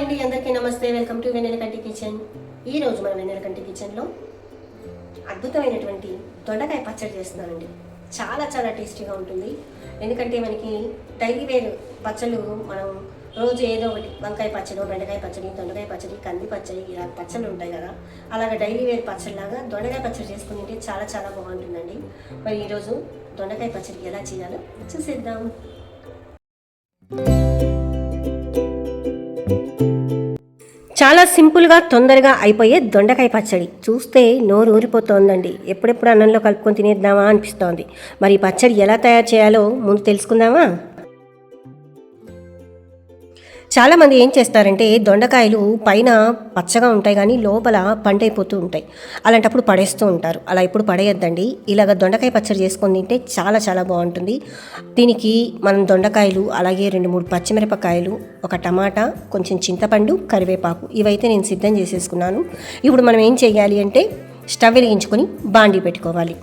అండి అందరికీ నమస్తే. Welcome to Vennelakanti kitchen. ఈ రోజు మన వెన్నెలకంటి కిచెన్లో అద్భుతమైనటువంటి దొండకాయ పచ్చడి చేస్తున్నానండి. చాలా చాలా టేస్టీగా ఉంటుంది. ఎందుకంటే మనకి డైలీ వేర్ పచ్చళ్ళు మనం రోజు ఏదో ఒకటి వంకాయ పచ్చడి బెండకాయ పచ్చడి దొండకాయ పచ్చడి కంది పచ్చడి ఇలా పచ్చళ్ళు ఉంటాయి కదా. అలాగ డైలీ వేర్ పచ్చడిలాగా దొండకాయ పచ్చడి చేసుకుని తింటే చాలా చాలా బాగుంటుందండి. మరి ఈరోజు దొండకాయ పచ్చడి ఎలా చేయాలో చూసేద్దాం. చాలా సింపుల్గా తొందరగా అయిపోయే దొండకాయ పచ్చడి. చూస్తే నోరు ఊరిపోతోందండి ఎప్పుడెప్పుడు అన్నంలో కలుపుకొని తినేద్దామా అనిపిస్తోంది. మరి ఈ పచ్చడి ఎలా తయారు చేయాలో ముందు తెలుసుకుందామా? చాలామంది ఏం చేస్తారంటే దొండకాయలు పైన పచ్చగా ఉంటాయి కానీ లోపల పంటైపోతూ ఉంటాయి. అలాంటప్పుడు పడేస్తూ ఉంటారు. అలా ఎప్పుడు పడేయద్దండి. ఇలాగ దొండకాయ పచ్చడి చేసుకొని తింటే చాలా చాలా బాగుంటుంది. దీనికి మనం దొండకాయలు అలాగే రెండు మూడు పచ్చిమిరపకాయలు ఒక టమాటా కొంచెం చింతపండు కరివేపాకు ఇవైతే నేను సిద్ధం చేసేసుకున్నాను. ఇప్పుడు మనం ఏం చేయాలి అంటే స్టవ్ వెలిగించుకొని బాండీ పెట్టుకోవాలి.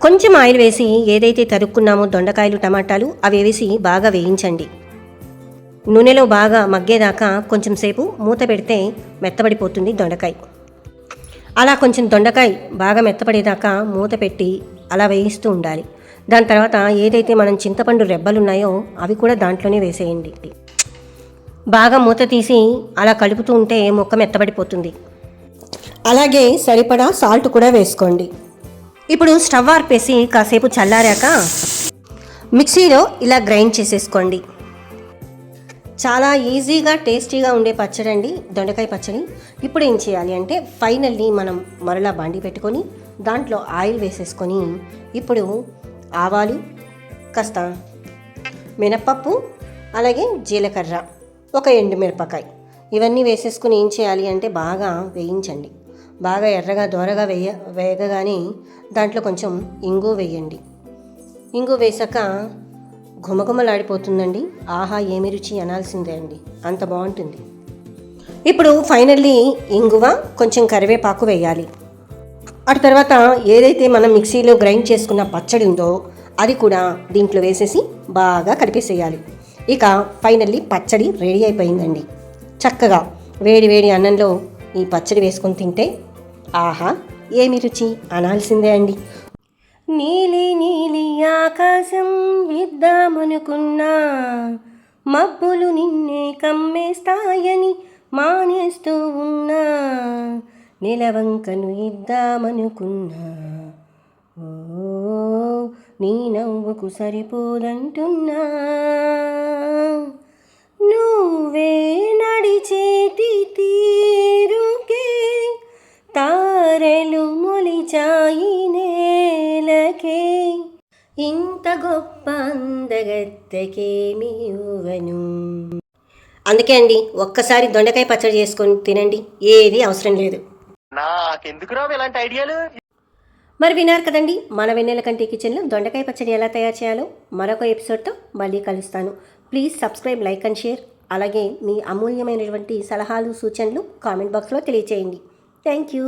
కొంచెం ఆయిల్ వేసి ఏదైతే తరుక్కున్నామో దొండకాయలు టమాటాలు అవి వేసి బాగా వేయించండి. నూనెలో బాగా మగ్గేదాకా కొంచెం సేపు మూత పెడితే మెత్తబడిపోతుంది దొండకాయ. అలా కొంచెం దొండకాయ బాగా మెత్తపడేదాకా మూత పెట్టి అలా వేయిస్తూ ఉండాలి. దాని తర్వాత ఏదైతే మనం చింతపండు రెబ్బలు ఉన్నాయో అవి కూడా దాంట్లోనే వేసేయండి. బాగా మూత తీసి అలా కలుపుతూ ఉంటే మొక్క మెత్తబడిపోతుంది. అలాగే సరిపడా సాల్ట్ కూడా వేసుకోండి. ఇప్పుడు స్టవ్ ఆర్పేసి కాసేపు చల్లారాక మిక్సీలో ఇలా గ్రైండ్ చేసేసుకోండి. చాలా ఈజీగా టేస్టీగా ఉండే పచ్చడి అండి దొండకాయ పచ్చడి. ఇప్పుడు ఏం చేయాలి అంటే ఫైనల్లీ మనం మరలా బండి పెట్టుకొని దాంట్లో ఆయిల్ వేసేసుకొని ఇప్పుడు ఆవాలు కాస్త మినప్పప్పు అలాగే జీలకర్ర ఒక ఎండుమిరపకాయ ఇవన్నీ వేసేసుకుని ఏం చేయాలి అంటే బాగా వేయించండి. బాగా ఎర్రగా దోరగా వేయ వేగగానే దాంట్లో కొంచెం ఇంగు వేయండి. ఇంగు వేసాక ఘుమఘుమలాడిపోతుందండి. ఆహా ఏమి రుచి అనాల్సిందే అండి. అంత బాగుంటుంది. ఇప్పుడు ఫైనల్లీ ఇంగువ కొంచెం కరివేపాకు వేయాలి. అటు తర్వాత ఏదైతే మనం మిక్సీలో గ్రైండ్ చేసుకున్న పచ్చడి ఉందో అది కూడా దీంట్లో వేసేసి బాగా కలిపేసేయాలి. ఇక ఫైనల్లీ పచ్చడి రెడీ అయిపోయిందండి. చక్కగా వేడి వేడి అన్నంలో ఈ పచ్చడి వేసుకొని తింటే ఆహా ఏమి రుచి అనాల్సిందే అండి. నీలి నీలి ఆకాశం ఇద్దామనుకున్నా మబ్బులు నిన్నే కమ్మేస్తాయని మానేస్తూ ఉన్నా నిలవంకను ఇద్దామనుకున్నా. ఓ నీ నవ్వుకు సరిపోదంటున్నా. నువ్వే నడిచేటి ఇంత గొప్ప అందగత్తెకేమి ఇవ్వను అందుకే అండి ఒక్కసారి దొండకాయ పచ్చడి చేసుకొని తినండి ఏది అవసరం లేదు. నాకెందుకు రావు ఇలాంటి ఐడియాలు? మరి విన్నారు కదండి మన వెన్నెల కంటి కిచెన్లో దొండకాయ పచ్చడి ఎలా తయారు చేయాలో మరొక ఎపిసోడ్తో మళ్ళీ కలుస్తాను. Please subscribe like and share. అలాగే మీ అమూల్యమైనటువంటి సలహాలు సూచనలు కామెంట్ బాక్స్లో తెలియచేయండి. Thank you.